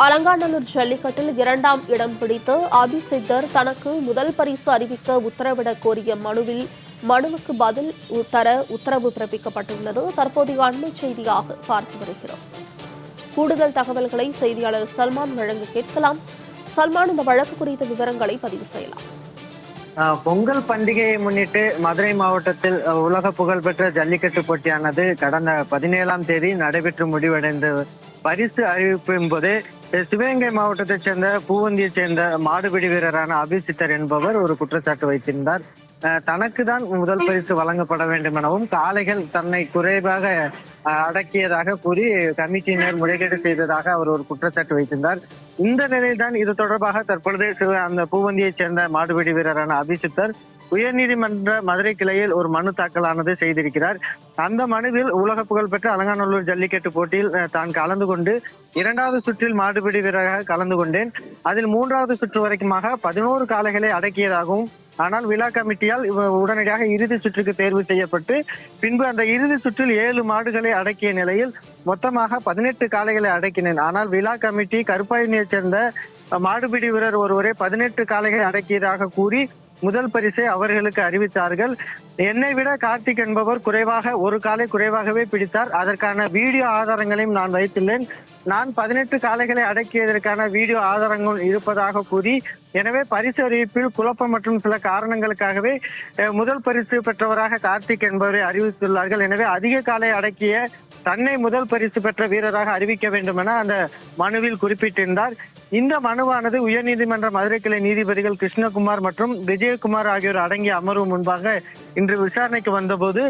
அலங்காநல்லூர் ஜல்லிக்கட்டில் இரண்டாம் இடம் பிடித்து அபிசித்தர் தனக்கு முதல் பரிசு அறிவிக்க உத்தரவிடக் கோரிய மனுவில் மனுவுக்கு பதில் தர உத்தரவு பிறப்பிக்கப்பட்டுள்ளது. தற்போதைய அண்மை செய்தியாக பார்த்து வருகிறோம். கூடுதல் தகவல்களை செய்தியாளர் சல்மான் வழங்க கேட்கலாம். சல்மான் இந்த வழக்கு குறித்த விவரங்களை பதிவு செய்யலாம். ஆஹ் பொங்கல் பண்டிகையை முன்னிட்டு மதுரை மாவட்டத்தில் உலக புகழ்பெற்ற ஜல்லிக்கட்டு போட்டியானது கடந்த பதினேழாம் தேதி நடைபெற்று முடிவடைந்து பரிசு அறிவிப்பின் போது சிவகங்கை மாவட்டத்தைச் சேர்ந்த பூவந்தியைச் சேர்ந்த மாடுபிடி வீரரான அபிசித்தர் என்பவர் ஒரு குற்றச்சாட்டு வைத்திருந்தார். அஹ், தனக்கு தான் முதல் பரிசு வழங்கப்பட வேண்டும் எனவும் காளைகள் தன்னை குறைவாக அஹ், அடக்கியதாக கூறி கமிட்டியினர் முறைகேடு செய்ததாக அவர் ஒரு குற்றச்சாட்டு வைத்திருந்தார். இந்த நிலையில்தான் இது தொடர்பாக தற்பொழுது அந்த பூவந்தியைச் சேர்ந்த மாடுபிடி வீரரான அபிசித்தர் உயர்நீதிமன்ற மதுரை கிளையில் ஒரு மனு தாக்கலானது செய்திருக்கிறார். அந்த மனுவில் உலக புகழ்பெற்ற அலங்காநல்லூர் ஜல்லிக்கட்டு போட்டியில் தான் கலந்து கொண்டு இரண்டாவது சுற்றில் மாடுபிடி வீரராக கலந்து கொண்டேன். அதில் மூன்றாவது சுற்று வரைக்குமாக பதினோரு காளைகளை அடக்கியதாகவும் ஆனால் விழா கமிட்டியால் உடனடியாக இறுதி சுற்றுக்கு தேர்வு செய்யப்பட்டு பின்பு அந்த இறுதி சுற்றில் ஏழு மாடுகளை அடக்கிய நிலையில் மொத்தமாக பதினெட்டு காளைகளை அடக்கினேன். ஆனால் விழா கமிட்டி கருப்பாயினியைச் சேர்ந்த மாடுபிடி வீரர் ஒருவரே பதினெட்டு காளைகளை அடக்கியதாக கூறி முதல் பரிசை அவர்களுக்கு அறிவித்தார்கள். என்னை விட கார்த்திக் என்பவர் குறைவாக ஒரு காலை குறைவாகவே பிடித்தார். அதற்கான வீடியோ ஆதாரங்களையும் நான் வைத்துள்ளேன். நான் பதினெட்டு காலைகளை அடக்கியதற்கான வீடியோ ஆதாரங்கள் இருப்பதாக கூறி எனவே பரிசு அறிவிப்பில் குழப்பம் மற்றும் சில காரணங்களுக்காகவே முதல் பரிசு பெற்றவராக கார்த்திக் என்பவரை அறிவித்துள்ளார்கள். எனவே அதிக காலை அடக்கிய தன்னை முதல் பரிசு பெற்ற வீரராக அறிவிக்க வேண்டும் என அந்த மனுவில் குறிப்பிட்டிருந்தார். இந்த மனுவானது உயர்நீதிமன்ற மதுரை கிளை நீதிபதிகள் கிருஷ்ணகுமார் மற்றும் விஜயகுமார் ஆகியோர் அடங்கிய அமர்வு முன்பாக இன்று விசாரணைக்கு வந்தபோது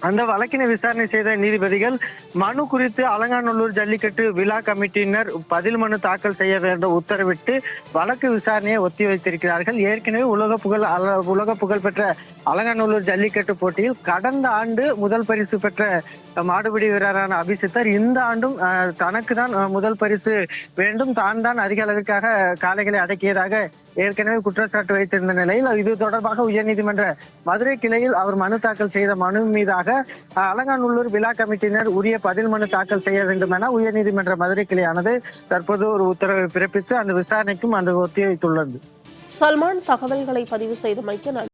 அந்த வழக்கினை விசாரணை செய்த நீதிபதிகள் மனு குறித்து அலங்காநல்லூர் ஜல்லிக்கட்டு விழா கமிட்டியினர் பதில் மனு தாக்கல் செய்ய வேண்டும் உத்தரவிட்டு வழக்கு விசாரணையை ஒத்தி வைத்திருக்கிறார்கள். ஏற்கனவே உலக புகழ் அல- உலக புகழ் பெற்ற அலங்காநல்லூர் ஜல்லிக்கட்டு போட்டியில் கடந்த ஆண்டு முதல் பரிசு பெற்ற மாடுபிடி வீரரான அபிசித்தர் இந்த ஆண்டும் தனக்கு தான் முதல் பரிசு வேண்டும். தான் தான் அதிக அளவிற்காக காளைகளை அடக்கியதாக ஏற்கனவே குற்றச்சாட்டு வைத்திருந்த நிலையில் இது தொடர்பாக உயர்நீதிமன்ற மதுரை கிளையில் அவர் மனு தாக்கல் செய்த மனு மீதாக அஹ், அலங்காநல்லூர் விழா கமிட்டியினர் உரிய பதில் மனு தாக்கல் செய்ய வேண்டும் என உயர்நீதிமன்ற மதுரை கிளையானது தற்போது ஒரு உத்தரவை பிறப்பித்து அந்த விசாரணைக்கும் அந்த ஒத்திவைத்துள்ளது. சல்மான் தகவல்களை பதிவு செய்தமைக்கு நன்றி.